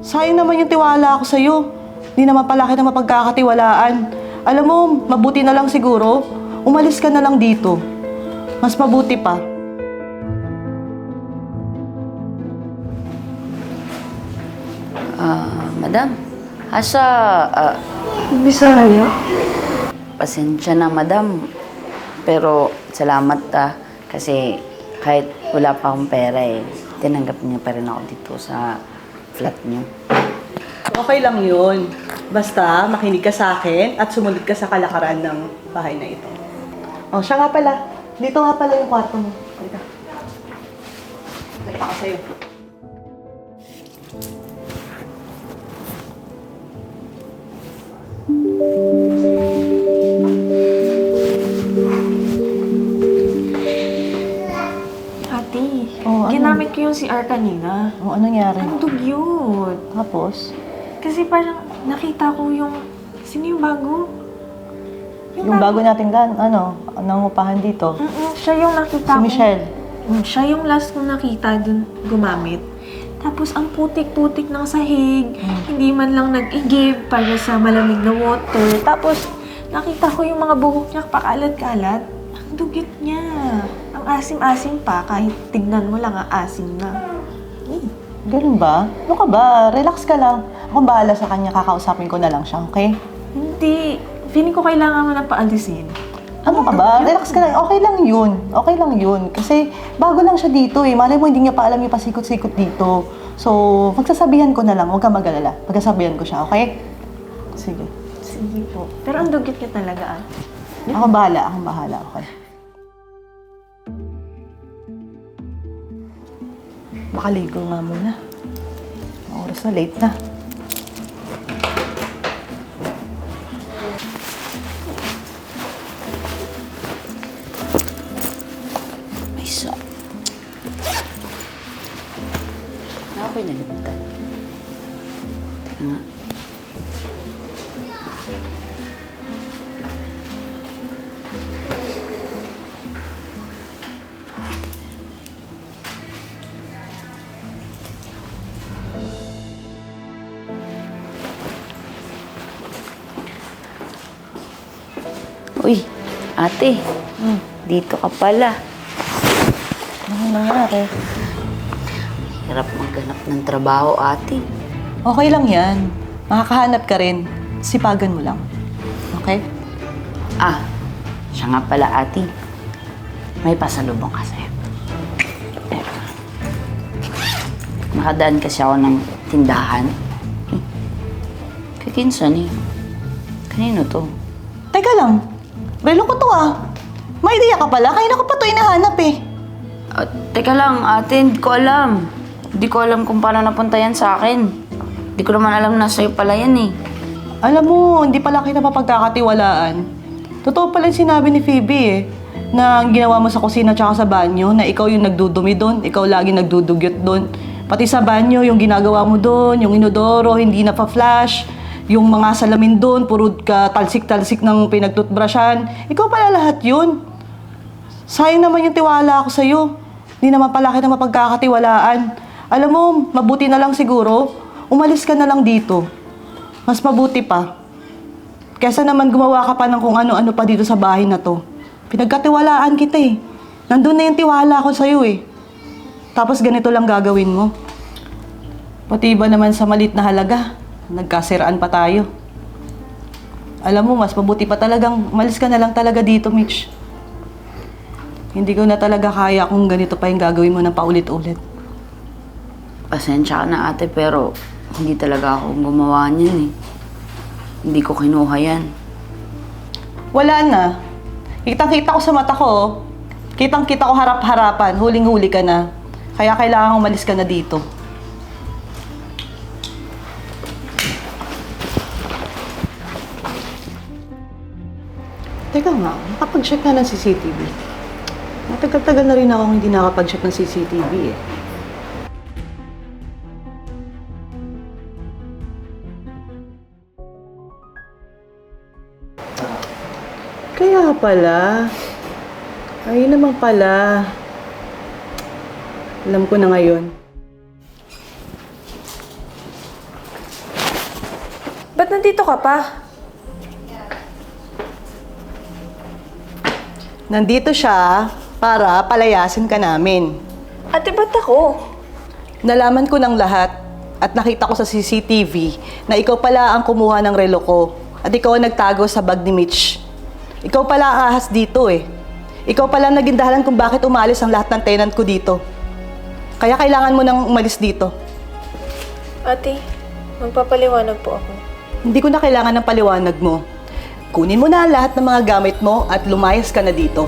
Sayang naman yung tiwala ako sa'yo. Di naman pala kita mapagkakatiwalaan. Alam mo, mabuti na lang siguro, umalis ka na lang dito. Mas mabuti pa. Ah, madam. Asa, ah, Bisaya? pasensya na madam. Pero salamat ah, kasi kahit wala pa akong pera eh, tinanggap niya pa rin ako dito sa flat niyo. Okay lang yun. Basta makinig ka sa akin at sumunod ka sa kalakaran ng bahay na ito. Oh, siya nga pala. Dito nga pala yung kwarto mo. Halika. Halika ako sa'yo. Yung CR kanina. Oh, ano nangyari? Ang dugyot. Tapos? Kasi parang nakita ko yung... Sino yung bago? Yung bago nating dan, ano, nangupahan dito. Mm-mm, siya yung nakita Si ko. Michelle. Mm, siya yung last kong nakita dun gumamit. Tapos ang putik-putik ng sahig, hindi man lang nag-igib para sa malamig na water. Tapos nakita ko yung mga buhok niya pakalat-kalat. Ang dugit niya. Ang asim-asim pa, kahit tignan mo lang ang asim na. Eh, Ganun ba? Ano ka ba? Relax ka lang. Akong bahala sa kanya, kakausapin ko na lang siya, okay? Hindi. Feeling ko kailangan mo na paalisin. Ano ka ba? Relax ka lang. Okay lang yun. Okay lang yun. Kasi bago lang siya dito eh. Malay mo hindi niya pa alam yung pasikot-sikot dito. So, magsasabihan ko na lang. Huwag kang mag-alala. Ko siya, okay? Sige. Sige po. Pero ang dugit niya talaga ah. Ako bahala. Ako bahala. Okay. Makaligo nga muna. Oras na, late na. May isa. Ano ako nalimutan? Teka nga. Uy, ate. Dito ka pala. Ano nangyari? Hirap maghanap ng trabaho, ate. Okay lang yan. Makakahanap ka rin. Sipagan mo lang. Okay? Ah, siya nga pala, ate. May pasalubong ka sa'yo. Teka. Nakadaan kasi ako ng tindahan. Eh, kakinsan eh. Kanino to? Teka lang. Relo ko to ah. May idea ka pala. Kaya ko pa to inahanap eh. Ah, teka lang, ate, hindi ko alam. Hindi ko alam kung paano napunta yan sa akin. Hindi ko naman alam na sa'yo pala yan eh. Alam mo, hindi pala kita mapagkakatiwalaan. Totoo pala yung sinabi ni Phoebe eh. Na ang ginawa mo sa kusina tsaka sa banyo, na ikaw yung nagdudumi doon, ikaw lagi nagdudugyot doon. Pati sa banyo, yung ginagawa mo doon, yung inodoro, hindi na pa-flash, yung mga salamin doon, puro ka talsik-talsik ng pinagtutbrushan. Ikaw pala lahat yun. Sayang naman yung tiwala ako sa'yo. Hindi naman pala kita mapagkakatiwalaan. Alam mo, mabuti na lang siguro, umalis ka na lang dito. Mas mabuti pa. Kesa naman gumawa ka pa ng kung ano-ano pa dito sa bahay na to. Pinagkatiwalaan kita eh. Nandun na yung tiwala ko sa'yo eh. Tapos ganito lang gagawin mo. Pati ba naman sa malit na halaga, nagkasiraan pa tayo. Alam mo, mas mabuti pa talagang umalis ka na lang talaga dito, Mitch. Hindi ko na talaga kaya kung ganito pa yung gagawin mo ng paulit-ulit. Pasensya ka na ate, pero hindi talaga ako gumawa niyan eh. Hindi ko kinuha yan. Wala na. Kitang-kita ko sa mata ko. oh. Kitang-kita ko harap-harapan. Huling-huli ka na. Kaya kailangan umalis ka na dito. Nakapag-check na ng CCTV. Matagal-tagal na rin ako hindi nakapag-check ng CCTV eh. Kaya pala. Ayun naman pala. Alam ko na ngayon. ba't nandito ka pa? Nandito siya para palayasin ka namin. Ate, ba't ako? Nalaman ko ng lahat at nakita ko sa CCTV na ikaw pala ang kumuha ng relo ko at ikaw ang nagtago sa bag ni Mitch. Ikaw pala ang ahas dito eh. Ikaw pala ang naging dahilan kung bakit umalis ang lahat ng tenant ko dito. Kaya kailangan mo nang umalis dito. Ate, magpapaliwanag po ako. Hindi ko na kailangan ng paliwanag mo. Kunin mo na lahat ng mga gamit mo at lumayas ka na dito.